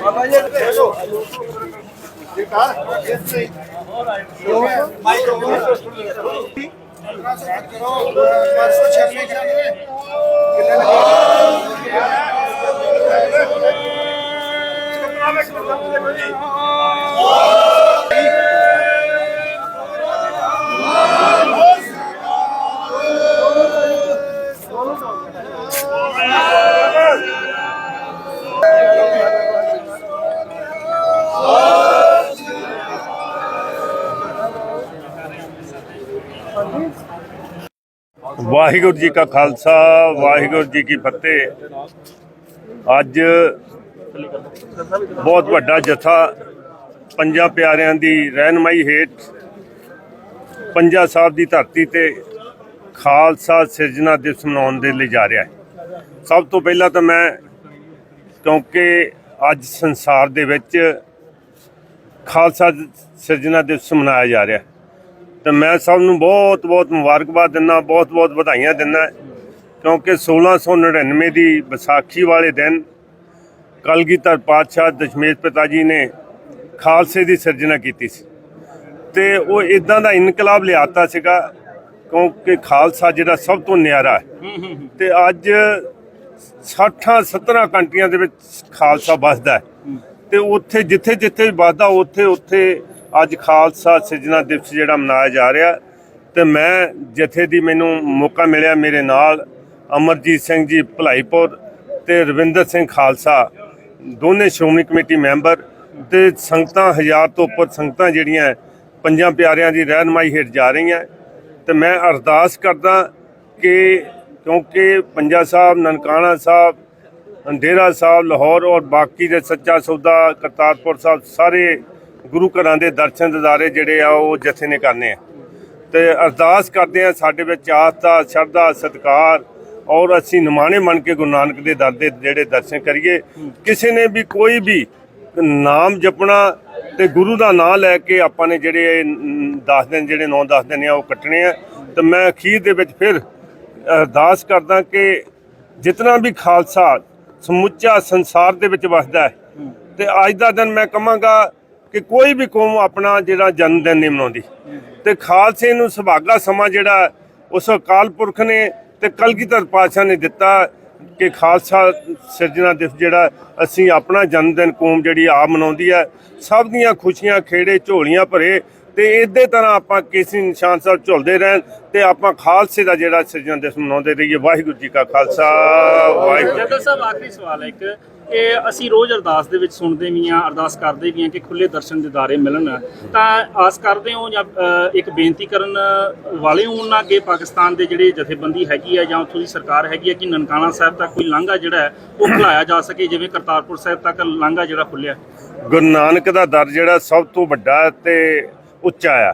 ਬਾਬਾ ਜੀ ਦੇਖੋ ਇਹ ਕਾਰ ਇਸ ਨਹੀਂ ਮਾਈਕ ਸੈਟ ਕਰੋ 596 ਕਿੰਨੇ ਲੱਗੇ ਇਸ ਕਪੜਾ ਵਿੱਚ ਲੱਗਾ ਜੀ ਵਾਹਿਗੁਰੂ ਜੀ ਕਾ ਖਾਲਸਾ, ਵਾਹਿਗੁਰੂ ਜੀ ਕੀ ਫਤਿਹ। ਅੱਜ ਬਹੁਤ ਵੱਡਾ ਜਥਾ, ਪੰਜਾਂ ਪਿਆਰਿਆਂ ਦੀ ਰਹਿਨਮਾਈ ਹੇਠ ਪੰਜਾ ਸਾਹਿਬ ਦੀ ਧਰਤੀ ਤੇ ਖਾਲਸਾ ਸਿਰਜਣਾ ਦਿਵਸ ਮਨਾਉਣ ਦੇ ਲਈ ਜਾ ਰਿਹਾ ਹੈ। ਸਭ ਤੋਂ ਪਹਿਲਾਂ ਤਾਂ ਮੈਂ, ਕਿਉਂਕਿ ਅੱਜ ਸੰਸਾਰ ਦੇ ਵਿੱਚ ਖਾਲਸਾ ਸਿਰਜਣਾ ਦਿਵਸ ਮਨਾਇਆ ਜਾ ਰਿਹਾ ਹੈ। ਤੇ ਮੈਂ ਸਭ ਨੂੰ ਬਹੁਤ ਬਹੁਤ ਮੁਬਾਰਕਬਾਦ ਦਿੰਦਾ ਬਹੁਤ ਬਹੁਤ ਵਧਾਈਆਂ ਦਿੰਦਾ। ਕਿਉਂਕਿ 1699 ਦੀ ਵਿਸਾਖੀ ਵਾਲੇ ਦਿਨ ਕਲਗੀਧਰ ਪਾਤਸ਼ਾਹ ਦਸ਼ਮੇਸ਼ ਪਿਤਾ ਜੀ ਨੇ ਖਾਲਸੇ ਦੀ ਸਿਰਜਣਾ ਕੀਤੀ ਸੀ। ਤੇ ਉਹ ਇਦਾਂ ਦਾ ਇਨਕਲਾਬ ਲਿਆਤਾ ਸੀਗਾ ਕਿਉਂਕਿ ਖਾਲਸਾ ਜਿਹੜਾ ਸਭ ਤੋਂ ਨਿਆਰਾ ਹੈ। ਤੇ ਅੱਜ 60 17 ਕੰਟਰੀਆਂ ਦੇ ਵਿੱਚ ਖਾਲਸਾ ਵੱਸਦਾ ਤੇ ਉੱਥੇ ਜਿੱਥੇ ਜਿੱਥੇ ਵੱਸਦਾ ਉੱਥੇ ਉੱਥੇ ਅੱਜ ਖਾਲਸਾ ਸਿਰਜਣਾ ਦਿਵਸ ਜਿਹੜਾ ਮਨਾਇਆ ਜਾ ਰਿਹਾ ਤੇ ਮੈਂ ਜਥੇ ਦੀ ਮੈਨੂੰ ਮੌਕਾ ਮਿਲਿਆ ਮੇਰੇ ਨਾਲ ਅਮਰਜੀਤ ਸਿੰਘ ਜੀ ਭਲਾਈਪੁਰ ਤੇ ਰਵਿੰਦਰ ਸਿੰਘ ਖਾਲਸਾ, ਦੋਨੇ ਸ਼੍ਰੋਮਣੀ ਕਮੇਟੀ ਮੈਂਬਰ ਤੇ ਸੰਗਤਾਂ, ਹਜ਼ਾਰ ਤੋਂ ਉੱਪਰ ਸੰਗਤਾਂ ਜਿਹੜੀਆਂ ਪੰਜਾਂ ਪਿਆਰਿਆਂ ਦੀ ਰਹਿਨਮਾਈ ਹੇਠ ਜਾ ਰਹੀਆਂ। ਤੇ ਮੈਂ ਅਰਦਾਸ ਕਰਦਾ ਕਿ ਕਿਉਂਕਿ ਪੰਜਾ ਸਾਹਿਬ, ਨਨਕਾਣਾ ਸਾਹਿਬ ਅੰਧੇਰਾ ਸਾਹਿਬ, ਲਾਹੌਰ ਔਰ ਬਾਕੀ ਦੇ ਸੱਚਾ ਸੌਦਾ ਕਰਤਾਰਪੁਰ ਸਾਹਿਬ ਸਾਰੇ ਗੁਰੂ ਘਰਾਂ ਦੇ ਦਰਸ਼ਨ ਦਿਦਾਰੇ ਜਿਹੜੇ ਆ ਉਹ ਜਥੇ ਨੇ ਕਰਨੇ ਆ। ਤੇ ਅਰਦਾਸ ਕਰਦੇ ਆ ਸਾਡੇ ਵਿੱਚ ਆਸਥਾ, ਸ਼ਰਧਾ, ਸਤਿਕਾਰ ਔਰ ਅਸੀਂ ਨਿਮਾਣੇ ਮੰਨ ਕੇ ਗੁਰੂ ਨਾਨਕ ਦੇ ਦਰ ਦੇ ਜਿਹੜੇ ਦਰਸ਼ਨ ਕਰੀਏ। ਕਿਸੇ ਨੇ ਵੀ ਕੋਈ ਵੀ ਨਾਮ ਜਪਣਾ ਤੇ ਗੁਰੂ ਦਾ ਨਾਮ ਲੈ ਕੇ ਆਪਾਂ ਨੇ ਜਿਹੜੇ 10 ਦਿਨ ਜਿਹੜੇ 9-10 ਦਿਨ ਆ ਉਹ ਕੱਟਣੇ ਆ। ਤੇ ਮੈਂ ਅਖੀਰ ਦੇ ਵਿੱਚ ਫਿਰ ਅਰਦਾਸ ਕਰਦਾ ਕਿ ਜਿਤਨਾ ਵੀ ਖਾਲਸਾ ਸਮੁੱਚਾ ਸੰਸਾਰ ਦੇ ਵਿੱਚ ਵਸਦਾ ਹੈ, ਤੇ ਅੱਜ ਦਾ ਦਿਨ ਮੈਂ ਕਹਾਂਗਾ ਕਿ ਕੋਈ ਵੀ ਕੌਮ ਆਪਣਾ ਜਿਹੜਾ ਜਨਮ ਦਿਨ ਨਹੀਂ ਮਨਾਉਂਦੀ। ਤੇ ਖਾਲਸੇ ਨੂੰ ਸੁਭਾਗਾ ਸਮਾਂ ਜਿਹੜਾ, ਉਸ ਅਕਾਲ ਪੁਰਖ ਨੇ ਤੇ ਕਲਗੀਧਰ ਪਾਤਸ਼ਾਹ ਨੇ ਦਿੱਤਾ ਕਿ ਖਾਲਸਾ ਸਿਰਜਣਾ ਦਿਵਸ ਜਿਹੜਾ, ਅਸੀਂ ਆਪਣਾ ਜਨਮ ਦਿਨ ਕੌਮ ਜਿਹੜੀ ਆਪ ਮਨਾਉਂਦੀ ਹੈ ਸਭ ਦੀਆਂ ਖੁਸ਼ੀਆਂ, ਖੇੜੇ, ਝੋਲੀਆਂ ਭਰੇ ਤੇ ਇਸੇ ਤਰ੍ਹਾਂ ਆਪਾਂ ਕੇਸਰੀ ਨਿਸ਼ਾਨ ਸਾਹਿਬ ਝੁਲਦੇ ਰਹਿਣ ਤੇ ਆਪਾਂ ਖਾਲਸੇ ਦਾ ਜਿਹੜਾ ਸਿਰਜਣਾ ਦਿਵਸ ਮਨਾਉਂਦੇ ਰਹੀਏ। ਵਾਹਿਗੁਰੂ ਜੀ ਕਾ ਖਾਲਸਾ, ਵਾਹਿਗੁਰੂ ਜੀ ਸਾਹਿਬ, ਆਖਰੀ ਸਵਾਲ ਹੈ ਇੱਕ। ਕਿ ਅਸੀਂ ਰੋਜ਼ ਅਰਦਾਸ ਦੇ ਵਿੱਚ ਸੁਣਦੇ ਵੀ ਹਾਂ ਅਰਦਾਸ ਕਰਦੇ ਵੀ ਹਾਂ ਕਿ ਖੁੱਲੇ ਦਰਸ਼ਨ ਦਿਦਾਰੇ ਮਿਲਣ। ਤਾਂ ਆਸ ਕਰਦੇ ਹੋ ਜਾਂ ਇੱਕ ਬੇਨਤੀ ਕਰਨ ਵਾਲੇ ਹੋ ਉਹਨਾਂ ਅੱਗੇ ਪਾਕਿਸਤਾਨ ਦੇ ਜਿਹੜੇ ਜਥੇਬੰਦੀ ਹੈਗੀ ਹੈ ਜਾਂ ਉੱਥੋਂ ਦੀ ਸਰਕਾਰ ਹੈਗੀ ਹੈ ਕਿ ਨਨਕਾਣਾ ਸਾਹਿਬ ਤੱਕ ਕੋਈ ਲਾਂਘਾ ਜਿਹੜਾ ਹੈ ਉਹ ਖੁਲਾਇਆ ਜਾ ਸਕੇ ਜਿਵੇਂ ਕਰਤਾਰਪੁਰ ਸਾਹਿਬ ਤੱਕ ਲਾਂਘਾ ਜਿਹੜਾ ਖੁੱਲਿਆ ਗੁਰੂ ਨਾਨਕ ਦਾ ਦਰ ਜਿਹੜਾ ਸਭ ਤੋਂ ਵੱਡਾ ਤੇ ਉੱਚਾ ਆ।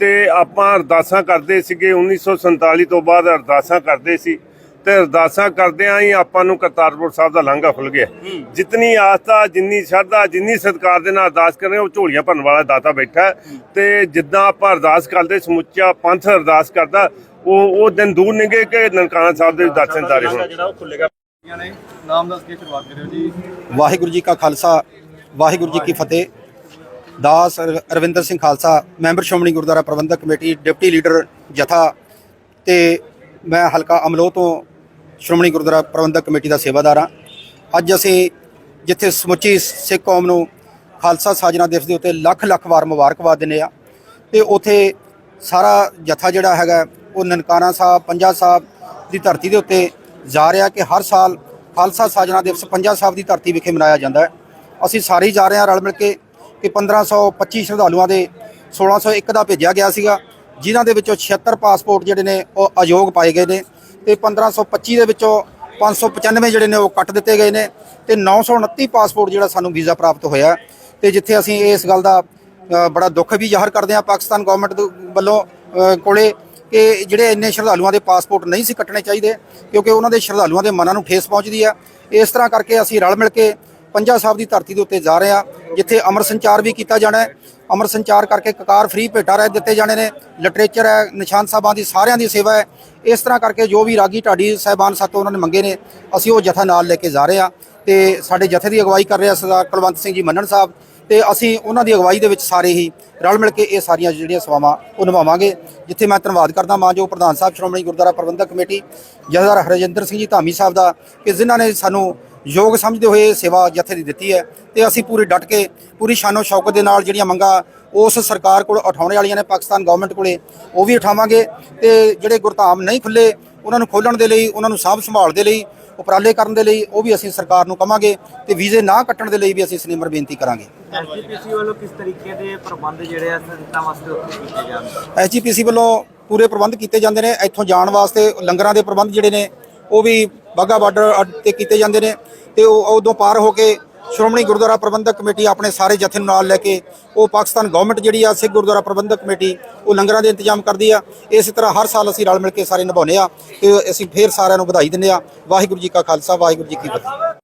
ਤੇ ਆਪਾਂ ਅਰਦਾਸਾਂ ਕਰਦੇ ਸੀਗੇ 1947 ਤੋਂ ਬਾਅਦ ਅਰਦਾਸਾਂ ਕਰਦੇ ਸੀ। ਤੇ ਅਰਦਾਸਾਂ ਕਰਦਿਆਂ ਹੀ ਆਪਾਂ ਨੂੰ ਕਰਤਾਰਪੁਰ ਸਾਹਿਬ ਦਾ ਲਾਂਘਾ ਖੁੱਲ ਗਿਆ। ਜਿਤਨੀ ਆਸਥਾ ਜਿੰਨੀ ਸ਼ਰਧਾ ਜਿੰਨੀ ਸਤਿਕਾਰ ਦੇ ਨਾਲ ਅਰਦਾਸ ਕਰਨੇ ਉਹ ਝੋਲੀਆਂ ਭਰਨ ਵਾਲਾ ਦਾਤਾ ਬੈਠਾ। ਤੇ ਜਿੱਦਾਂ ਆਪਾਂ ਅਰਦਾਸ ਕਰਦੇ ਸਮੁੱਚਾ ਪੰਥ ਅਰਦਾਸ ਕਰਦਾ ਉਹ ਉਹ ਦਿਨ ਦੂਰ ਨਿਗੇ ਕਿ ਨਨਕਾਣਾ ਸਾਹਿਬ ਦੇ ਦਰਸ਼ਨ ਦਾਰੇ ਲਾਂਘਾ ਹੋਣ। ਜਿਹੜਾ ਉਹ ਖੁੱਲੇਗਾ ਨੇ ਨਾਮ ਦੱਸ ਕੇ ਸ਼ੁਰੂਆਤ ਕਰਿਓ ਜੀ। ਵਾਹਿਗੁਰੂ ਜੀ ਕਾ ਖਾਲਸਾ ਵਾਹਿਗੁਰੂ ਜੀ ਕੀ ਫਤਿਹ। ਦਾਸ ਰ- Ravinder Singh Khalsa member Shiromani Gurdwara Parbandhak Committee deputy leader ਜਥਾ। ਤੇ ਮੈਂ ਹਲਕਾ ਅਮਲੋ ਤੋਂ ਸ਼੍ਰੋਮਣੀ ਗੁਰਦੁਆਰਾ ਪ੍ਰਬੰਧਕ ਕਮੇਟੀ ਦਾ ਸੇਵਾਦਾਰ ਹਾਂ। ਅੱਜ ਅਸੀਂ ਜਿੱਥੇ ਸਮੁੱਚੀ ਸਿੱਖ ਕੌਮ ਨੂੰ ਖਾਲਸਾ ਸਾਜਨਾ ਦਿਵਸ ਦੇ ਉੱਤੇ ਲੱਖ ਲੱਖ ਵਾਰ ਮੁਬਾਰਕਬਾਦ ਦਿੰਦੇ ਆ ਤੇ ਉਥੇ ਸਾਰਾ ਜਥਾ ਜਿਹੜਾ ਹੈਗਾ, ਉਹ ਨਨਕਾਣਾ ਸਾਹਿਬ, ਪੰਜਾ ਸਾਹਿਬ ਦੀ ਧਰਤੀ ਦੇ ਉੱਤੇ ਜਾ ਰਿਹਾ ਕਿ ਹਰ ਸਾਲ ਖਾਲਸਾ ਸਾਜਨਾ ਦਿਵਸ ਪੰਜਾ ਸਾਹਿਬ ਦੀ ਧਰਤੀ ਵਿਖੇ ਮਨਾਇਆ ਜਾਂਦਾ ਹੈ। ਅਸੀਂ ਸਾਰੇ ਜਾ ਰਹੇ ਹਾਂ ਰਲ ਮਿਲ ਕੇ ਕਿ 1525 ਸ਼ਰਧਾਲੂਆਂ ਦੇ 1601 ਦਾ ਭੇਜਿਆ ਗਿਆ ਸੀਗਾ, ਜਿਨ੍ਹਾਂ ਦੇ ਵਿੱਚੋਂ 76 ਪਾਸਪੋਰਟ ਜਿਹੜੇ ਨੇ, ਉਹ ਅਯੋਗ ਪਾਏ ਗਏ ਨੇ। ਤੇ 1525 ਦੇ ਵਿੱਚੋਂ 595 ਜਿਹੜੇ ਨੇ ਉਹ ਕੱਟ ਦਿੱਤੇ ਗਏ ਨੇ ਤੇ 929 ਪਾਸਪੋਰਟ ਜਿਹੜਾ ਸਾਨੂੰ ਵੀਜ਼ਾ ਪ੍ਰਾਪਤ ਹੋਇਆ ਤੇ ਜਿੱਥੇ ਅਸੀਂ ਇਸ ਗੱਲ ਦਾ ਬੜਾ ਦੁੱਖ ਵੀ ਜ਼ਾਹਰ ਕਰਦੇ ਹਾਂ ਪਾਕਿਸਤਾਨ ਗਵਰਨਮੈਂਟ ਵੱਲੋਂ ਕੋਲੇ ਕਿ ਜਿਹੜੇ ਇੰਨੇ ਸ਼ਰਧਾਲੂਆਂ ਦੇ ਪਾਸਪੋਰਟ ਨਹੀਂ ਸੀ ਕੱਟਣੇ ਚਾਹੀਦੇ ਕਿਉਂਕਿ ਉਹਨਾਂ ਦੇ ਸ਼ਰਧਾਲੂਆਂ ਦੇ ਮਨਾਂ ਨੂੰ ਠੇਸ ਪਹੁੰਚਦੀ ਆ ਇਸ ਤਰ੍ਹਾਂ ਕਰਕੇ ਅਸੀਂ ਰਲ ਮਿਲ ਕੇ ਪੰਜਾ ਸਾਹਿਬ ਦੀ ਧਰਤੀ ਦੇ ਉੱਤੇ ਜਾ ਰਹੇ ਹਾਂ, ਜਿੱਥੇ ਅਮਰ ਸੰਚਾਰ ਵੀ ਕੀਤਾ ਜਾਣਾ ਹੈ। ਅਮਰ ਸੰਚਾਰ ਕਰਕੇ ਕਕਾਰ ਫ੍ਰੀ ਭੇਟਾ ਰਹਿ ਦਿੱਤੇ ਜਾਣੇ ਨੇ। ਲਿਟਰੇਚਰ ਹੈ, ਨਿਸ਼ਾਨ ਸਾਹਿਬਾਂ ਦੀ ਸਾਰਿਆਂ ਦੀ ਸੇਵਾ ਹੈ। ਇਸ ਤਰ੍ਹਾਂ ਕਰਕੇ ਜੋ ਵੀ ਰਾਗੀ ਢਾਡੀ ਸਾਹਿਬਾਨ ਸਾਤੋਂ ਉਹਨਾਂ ਨੇ ਮੰਗੇ ਨੇ, ਅਸੀਂ ਉਹ ਜਥਾ ਨਾਲ ਲੈ ਕੇ ਜਾ ਰਹੇ ਹਾਂ। ਤੇ ਸਾਡੇ ਜਥੇ ਦੀ ਅਗਵਾਈ ਕਰ ਰਿਹਾ ਸਰਦਾਰ ਕੁਲਵੰਤ ਸਿੰਘ ਜੀ ਮੰਨਣ ਸਾਹਿਬ। ਤੇ ਅਸੀਂ ਉਹਨਾਂ ਦੀ ਅਗਵਾਈ ਦੇ ਵਿੱਚ ਸਾਰੇ ਹੀ ਰਲ ਮਿਲ ਕੇ ਇਹ ਸਾਰੀਆਂ ਜਿਹੜੀਆਂ ਸੇਵਾਵਾਂ ਉਹ ਨਿਭਾਵਾਂਗੇ, ਜਿੱਥੇ ਮੈਂ ਧੰਨਵਾਦ ਕਰਦਾ ਮਾਂ ਜੋ ਪ੍ਰਧਾਨ ਸਾਹਿਬ, ਸ਼੍ਰੋਮਣੀ ਗੁਰਦੁਆਰਾ ਪ੍ਰਬੰਧਕ ਕਮੇਟੀ, ਜਥੇਦਾਰ ਹਰਜਿੰਦਰ ਸਿੰਘ ਜੀ ਧਾਮੀ ਸਾਹਿਬ ਦਾ, ਕਿ ਜਿਨ੍ਹਾਂ ਨੇ ਸਾਨੂੰ ਯੋਗ ਸਮਝਦੇ ਹੋਏ ਸੇਵਾ ਜਥੇ ਦੀ ਦਿੱਤੀ ਹੈ ਤੇ ਅਸੀਂ ਪੂਰੇ ਡਟ ਕੇ ਪੂਰੀ ਸ਼ਾਨੋ ਸ਼ੌਕਤ ਦੇ ਨਾਲ ਜਿਹੜੀਆਂ ਮੰਗਾਂ ਉਸ ਸਰਕਾਰ ਕੋਲ ਉਠਾਉਣ ਵਾਲੀਆਂ ਨੇ ਪਾਕਿਸਤਾਨ ਗਵਰਨਮੈਂਟ ਕੋਲੇ ਉਹ ਵੀ ਉਠਾਵਾਂਗੇ ਤੇ ਜਿਹੜੇ ਗੁਰਧਾਮ ਨਹੀਂ ਖੁੱਲੇ ਉਹਨਾਂ ਨੂੰ ਖੋਲਣ ਦੇ ਲਈ ਉਹਨਾਂ ਨੂੰ ਸਾਂਭ ਸੰਭਾਲ ਦੇ ਲਈ ਉਪਰਾਲੇ ਕਰਨ ਦੇ ਲਈ ਉਹ ਵੀ ਅਸੀਂ ਸਰਕਾਰ ਨੂੰ ਕਵਾਂਗੇ ਤੇ ਵੀਜ਼ੇ ਨਾ ਕੱਟਣ ਦੇ ਲਈ ਵੀ ਅਸੀਂ ਸਨਿਮਰ ਬੇਨਤੀ ਕਰਾਂਗੇ। ਐਸਜੀਪੀਸੀ ਵੱਲੋਂ ਕਿਸ ਤਰੀਕੇ ਦੇ ਪ੍ਰਬੰਧ ਜਿਹੜੇ ਆ ਸੰਗਤਾਂ ਵਾਸਤੇ ਉੱਥੇ ਕੀਤੇ ਜਾਣ? ਐਸਜੀਪੀਸੀ ਵੱਲੋਂ ਪੂਰੇ ਪ੍ਰਬੰਧ ਕੀਤੇ ਜਾਂਦੇ ਨੇ ਇੱਥੋਂ ਜਾਣ ਵਾਸਤੇ ਲੰਗਰਾਂ ਦੇ ਪ੍ਰਬੰਧ ਜਿਹੜੇ ਨੇ ਉਹ ਵੀ ਬਾਗਾ ਬਾਰਡਰ ਤੇ ਕੀਤੇ ਜਾਂਦੇ ਨੇ ਤੇ ਉਹ ਉਦੋਂ ਪਾਰ ਹੋ ਕੇ ਸ਼੍ਰੋਮਣੀ ਗੁਰਦੁਆਰਾ ਪ੍ਰਬੰਧਕ ਕਮੇਟੀ ਆਪਣੇ ਸਾਰੇ ਜਥੇ ਨੂੰ ਨਾਲ ਲੈ ਕੇ ਉਹ ਪਾਕਿਸਤਾਨ ਗਵਰਨਮੈਂਟ ਜਿਹੜੀ ਆ, ਸਿੱਖ ਗੁਰਦੁਆਰਾ ਪ੍ਰਬੰਧਕ ਕਮੇਟੀ, ਉਹ ਲੰਗਰਾਂ ਦੇ ਇੰਤਜ਼ਾਮ ਕਰਦੀ ਆ। ਇਸੇ ਤਰ੍ਹਾਂ ਹਰ ਸਾਲ ਅਸੀਂ ਰਲ ਮਿਲ ਕੇ ਸਾਰੇ ਨਿਭਾਉਂਦੇ ਆ ਤੇ ਅਸੀਂ ਫੇਰ ਸਾਰਿਆਂ ਨੂੰ ਵਧਾਈ ਦਿੰਦੇ ਆ। ਵਾਹਿਗੁਰੂ ਜੀ ਕਾ ਖਾਲਸਾ, ਵਾਹਿਗੁਰੂ ਜੀ ਕੀ ਫਤਿਹ।